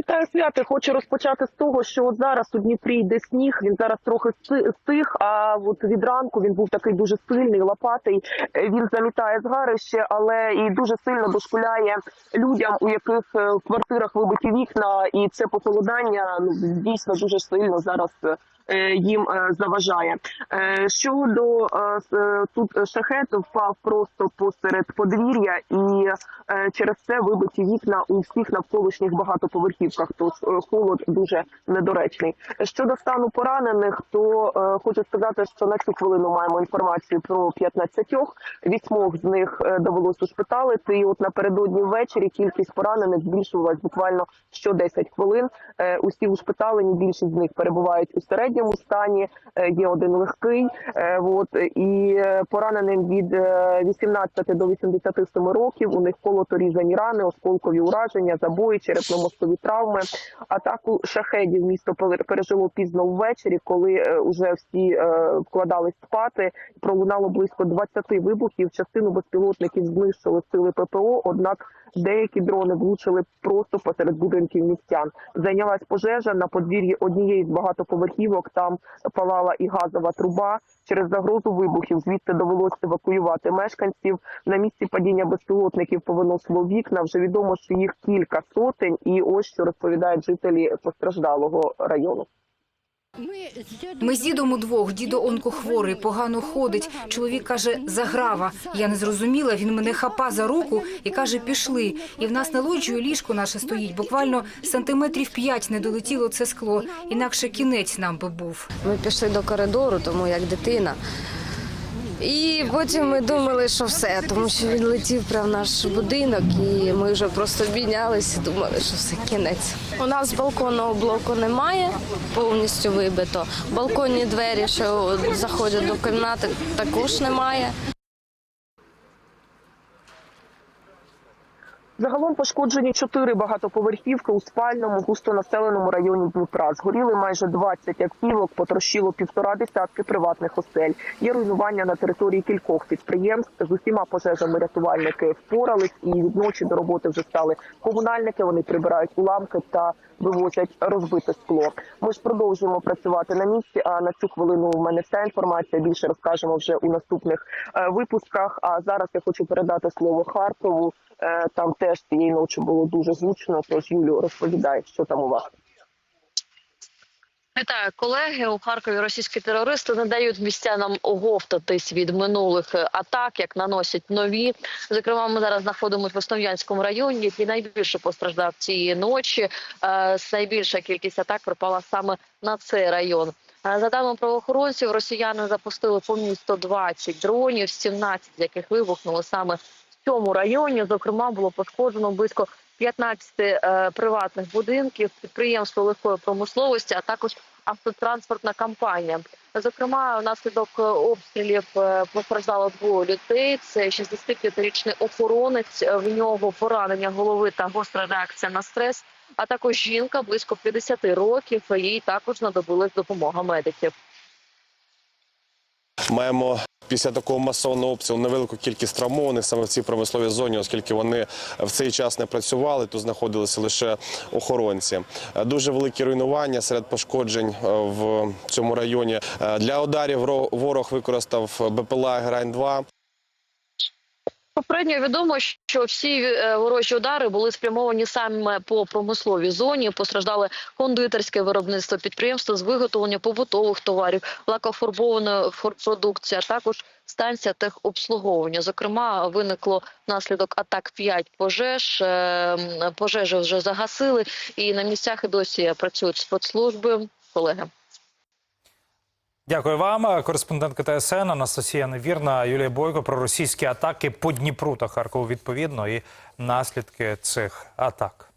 Вітаю свято. Хочу розпочати з того, що от зараз у Дніпрі йде сніг. Він зараз трохи стих. А от від ранку він був такий дуже сильний, лопатий. Е, Він замітає згарище, але і дуже сильно дошкуляє людям, у яких е, в квартирах вибиті вікна, і це похолодання ну дійсно дуже сильно зараз. е, Їм заважає щодо тут шахет впав просто посеред подвір'я, і через це вибиті вікна у всіх навколишніх багатоповерхівках. Тож е, холод дуже недоречний. Щодо стану поранених, то е, хочу сказати, що на цю хвилину маємо інформацію про 15. Вісьмох з них е, довелось ушпиталити. І от напередодні ввечері кількість поранених збільшувалась буквально що 10 хвилин. Е, Усі ушпиталені, більшість з них перебувають у середньому стані. Е, Є один легкий. Е, От і е, пораненим від е, 18 до 87 років. У них колото-різані рани, осколкові ураження, забої, черепно-мозкові травми. Атаку шахедів місто пер- пережило пізно ввечері, коли е, уже всі е, вкладались спати. Пролунало близько 20 вибухів. Частину безпілотників знищили сили ППО. Однак деякі дрони влучили просто посеред будинків містян. Зайнялась пожежа на подвір'ї однієї з багатоповерхівок. Там палала і газова труба. Через загрозу вибухів звідти довелося евакуювати мешканців. На місці падіння безпілотників повиносило вікна. Вже відомо, що їх кілька сотень. І ось що розповідають жителі постраждалого району. Ми з дідом удвох. Дідо онкохворий, погано ходить. Чоловік каже, заграва. Я не зрозуміла. Він мене хапа за руку і каже, пішли. І в нас на лоджію ліжко наше стоїть. Буквально сантиметрів п'ять не долетіло це скло. Інакше кінець нам би був. Ми пішли до коридору, тому як дитина. І потім ми думали, що все, тому що він летів прямо в наш будинок, і ми вже просто обійнялися, думали, що все кінець. У нас балконного блоку немає, повністю вибито. Балконні двері, що заходять до кімнати, також немає. Загалом пошкоджені чотири багатоповерхівки у спальному густонаселеному районі Дніпра. Згоріли майже 20 автівок, потрощило півтора десятки приватних осель. Є руйнування на території кількох підприємств. З усіма пожежами рятувальники впорались, і від ночі до роботи вже стали комунальники. Вони прибирають уламки та вивозять розбите скло. Ми ж продовжуємо працювати на місці. А на цю хвилину у мене вся інформація. Більше розкажемо вже у наступних е, випусках. А зараз я хочу передати слово Харкову. Е, Там теж цієї ночі було дуже гучно. Тож Юлю розповідай, що там у вас. Вітаю, колеги. У Харкові російські терористи не дають містянам оговтатись від минулих атак, як наносять нові. Зокрема, ми зараз знаходимося в Основ'янському районі, який найбільше постраждав цієї ночі. Е, Найбільша кількість атак припала саме на цей район. Е, За даними правоохоронців, росіяни запустили по місту 20 дронів, 17 з яких вибухнули саме цьому районі. Зокрема, було пошкоджено близько 15 е, приватних будинків, підприємство легкої промисловості, а також автотранспортна компанія. Зокрема, внаслідок е, обстрілів е, постраждало двоє людей. Це 65-річний охоронець. В нього поранення голови та гостра реакція на стрес. А також жінка близько 50 років. Їй також знадобилась допомога медиків. Маємо після такого масового обстрілу невелику кількість травмованих саме в цій промисловій зоні, оскільки вони в цей час не працювали, тут знаходилися лише охоронці. Е, Дуже великі руйнування серед пошкоджень е, в цьому районі. Е, Для ударів ро- ворог використав БПЛА Грань 2 Попередньо відомо, що всі е, ворожі удари були спрямовані саме по промисловій зоні. Постраждали кондитерське виробництво, підприємство з виготовлення побутових товарів, лакофарбованої фор- продукції, а також станція техобслуговування. Зокрема, виникло внаслідок атак 5 пожеж. Е, Пожежі вже загасили, і на місцях і досі працюють спецслужби. Колеги. Дякую вам. Кореспондентка ТСН Анастасія Невірна, Юлія Бойко про російські атаки по Дніпру та Харкову відповідно і наслідки цих атак.